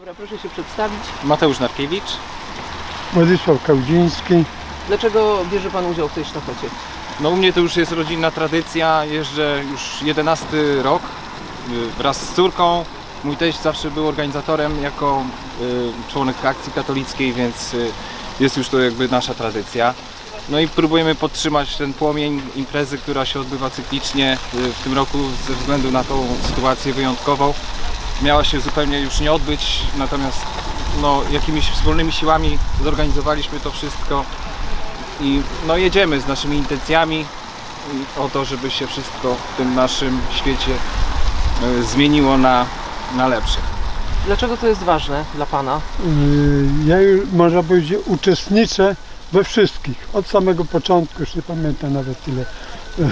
Dobra, proszę się przedstawić. Mateusz Narkiewicz. Władysław Kaudziński. Dlaczego bierze Pan udział w tej sztafecie? No u mnie to już jest rodzinna tradycja, jeżdżę już 11 rok y, wraz z córką. Mój teść zawsze był organizatorem jako y, członek akcji katolickiej, więc y, jest już to jakby nasza tradycja. No i próbujemy podtrzymać ten płomień imprezy, która się odbywa cyklicznie w tym roku ze względu na tą sytuację wyjątkową. Miała się zupełnie już nie odbyć, natomiast no, jakimiś wspólnymi siłami zorganizowaliśmy to wszystko i no jedziemy z naszymi intencjami o to, żeby się wszystko w tym naszym świecie e, zmieniło na, na lepsze. Dlaczego to jest ważne dla Pana? Yy, Ja już, można powiedzieć, uczestniczę we wszystkich. Od samego początku, już nie pamiętam nawet ile, yy,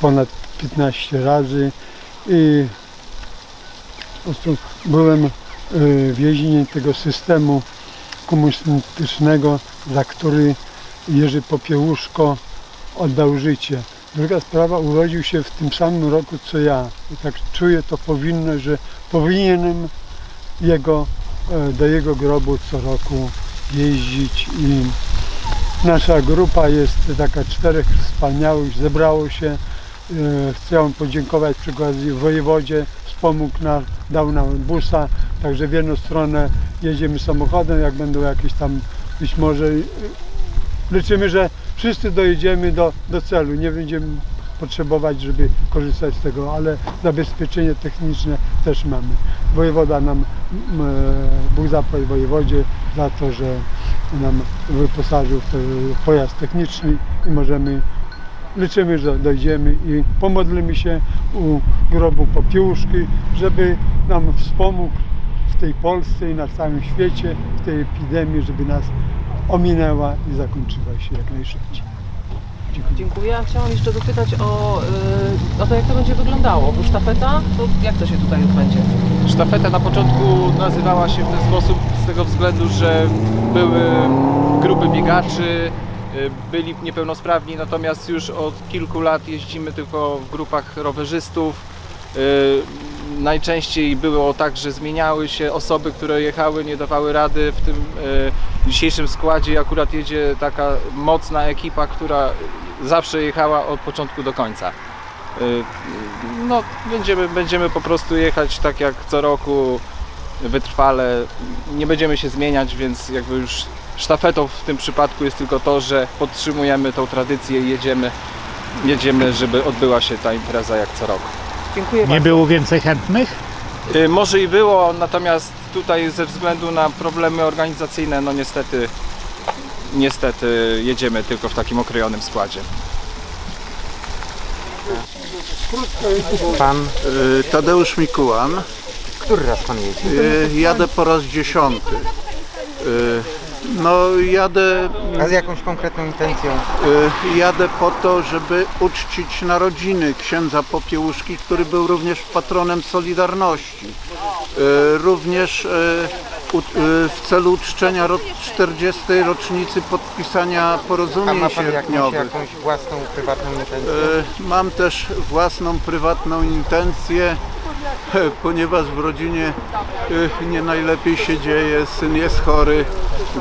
ponad 15 razy. I prostu byłem yy, więźniem tego systemu komunistycznego, za który Jerzy Popiełuszko oddał życie. Druga sprawa, urodził się w tym samym roku co ja. I tak czuję to powinno, że powinienem jego, e, do jego grobu co roku jeździć i nasza grupa jest taka czterech wspaniałych, zebrało się. E, Chcę podziękować przy wojewodzie, wspomógł nam, dał nam busa, także w jedną stronę jedziemy samochodem, jak będą jakieś tam być może e, liczymy, że wszyscy dojedziemy do, do celu, nie będziemy potrzebować, żeby korzystać z tego, ale zabezpieczenie techniczne też mamy. Wojewoda nam, e, Bóg zapłać wojewodzie za to, że nam wyposażył w pojazd techniczny i możemy, liczymy, że dojdziemy i pomodlimy się u grobu Popiełuszki, żeby nam wspomógł w tej Polsce i na całym świecie, w tej epidemii, żeby nas ominęła i zakończyła się jak najszybciej. Dziękuję. Dziękuję. A chciałam jeszcze dopytać o, yy, o to, jak to będzie wyglądało. Bo sztafeta, to jak to się tutaj odbędzie? Sztafeta na początku nazywała się w ten sposób z tego względu, że były grupy biegaczy, byli niepełnosprawni, natomiast już od kilku lat jeździmy tylko w grupach rowerzystów. Y, Najczęściej było tak, że zmieniały się osoby, które jechały, nie dawały rady. W tym y, dzisiejszym składzie akurat jedzie taka mocna ekipa, która zawsze jechała od początku do końca. Y, No, będziemy, będziemy po prostu jechać tak jak co roku, wytrwale. Nie będziemy się zmieniać, więc jakby już sztafetą w tym przypadku jest tylko to, że podtrzymujemy tą tradycję i jedziemy, jedziemy, żeby odbyła się ta impreza jak co roku. Dziękuję Nie bardzo. było więcej chętnych? Y, Może i było, natomiast tutaj ze względu na problemy organizacyjne, no niestety, niestety jedziemy tylko w takim okrojonym składzie. Pan, Y, Tadeusz Mikułan. Który raz pan jeździ? Y, Jadę po raz dziesiąty. Y, No jadę, A z jakąś konkretną intencją? y, jadę po to, żeby uczcić narodziny księdza Popiełuszki, który był również patronem Solidarności. Y, Również y, u- y, w celu uczczenia ro- 40. rocznicy podpisania A porozumień ma pan jakąś, sierpniowych. jakąś własną, prywatną intencję? E, Mam też własną prywatną intencję, e, ponieważ w rodzinie e, nie najlepiej się dzieje. Syn jest chory,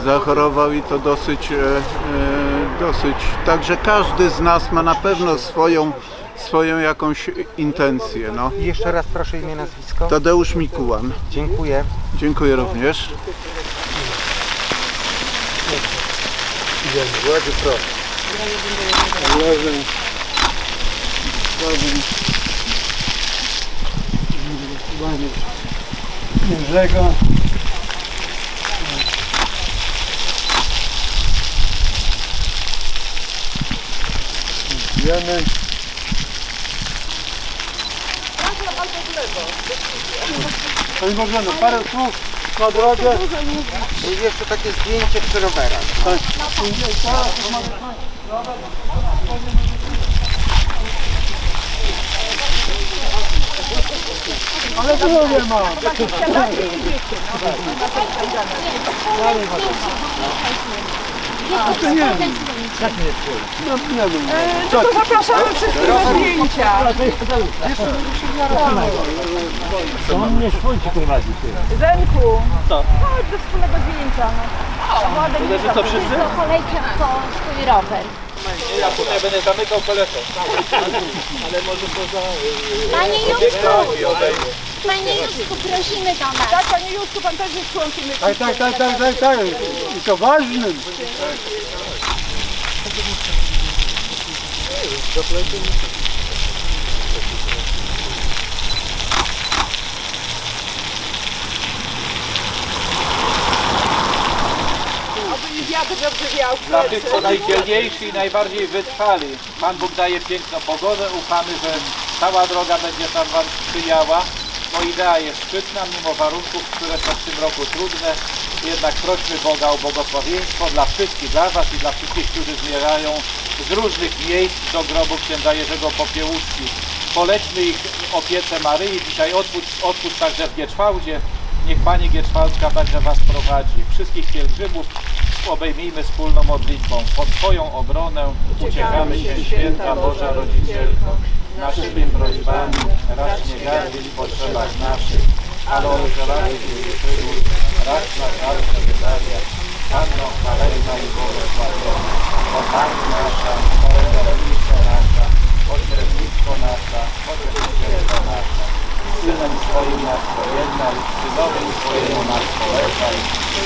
zachorował i to dosyć, e, e, dosyć. Także każdy z nas ma na pewno swoją, swoją jakąś intencję. No. I jeszcze raz proszę imię, nazwisko. Tadeusz Mikułan. Dziękuję. Dziękuję również. Razem. Razem. Jerzego. Wiemy. Pani Bożeno, parę słów na drogę. I jeszcze takie zdjęcie przy rowerach. Ale tu nie ma. To nie. No, nie wiem. No to zapraszamy wszystkich na zdjęcia. Zenku, chodź do wspólnego zdjęcia. No. Ładnie, Co wszyscy? Kolejkę po swój rower. Ja tutaj będę zamykał koleżą. Panie Józku, Panie Józku, prosimy do nas. Tak, panie Józku, pan też jest członkiem. Tak, tak, tak, tak, tak, tak. I to ważnym. Aby wiatr dobrze wiał w Dla tych, plecy. co najdzielniejsi i najbardziej wytrwali. Pan Bóg daje piękną pogodę. Ufamy, że cała droga będzie tam Wam sprzyjała. No idea jest szczytna, mimo warunków, które są w tym roku trudne. Jednak prośmy Boga o błogosławieństwo dla wszystkich, dla Was i dla wszystkich, którzy zmierzają z różnych miejsc do grobu księdza Jerzego Popiełuszki. Polećmy ich opiece Maryi. Dzisiaj odpuść, odpuść także w Gieczwałdzie. Niech Pani Gieczwałdka także Was prowadzi. Wszystkich pielgrzymów obejmijmy wspólną modlitwą. Pod Twoją obronę uciekamy się, święta Boża Rodzicielko. Naszymi prośbami racz nie gardzić w potrzebach naszych, ale odżelamy wybór, racz nas zawsze wydawia. Panno chwalebna i błogosławiona, o Pani nasza, orędownictwo nasza, pośrednictwo nasza, pocieszycielka nasza. Synem swoim nas pojednaj, synowi swojemu nas polecaj,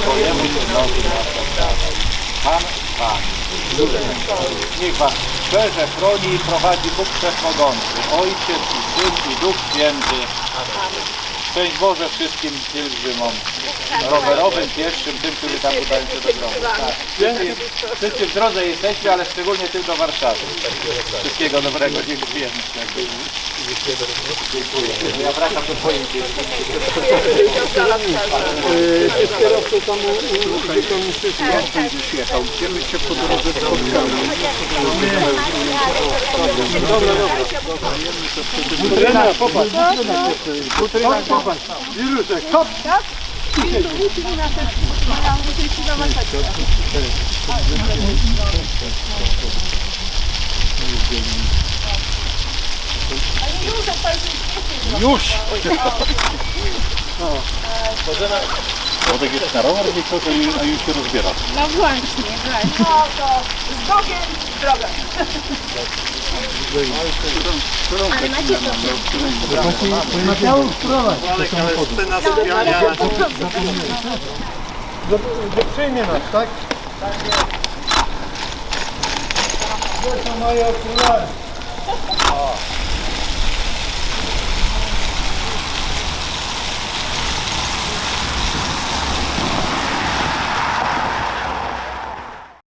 swojemu synowi nas oddawaj. Pan Niech Was szczerze chroni i prowadzi Bóg Wszechmogący, Ojciec i Syn i Duch Święty. Szczęść Boże wszystkim pielgrzymom, rowerowym, pieszym, tym, którzy tam udają się do grobu. Tak. Wszyscy, w drodze jesteśmy, ale szczególnie tym do Warszawy. Wszystkiego dobrego, dziękujemy. Dziękuję. Ja wracam do Twojej Kierowcą tam komisyjski. Będziesz jechał, gdzie my cię po drodze spotkamy? Futryna, popatrz. Futryna, popatrz. Wirusek, hop. Już. No właśnie, właśnie. No to z Bogiem droga. Ale macie to. Do, do przyjmie nas, tak? Tak jest. Gdzie są moje okulary?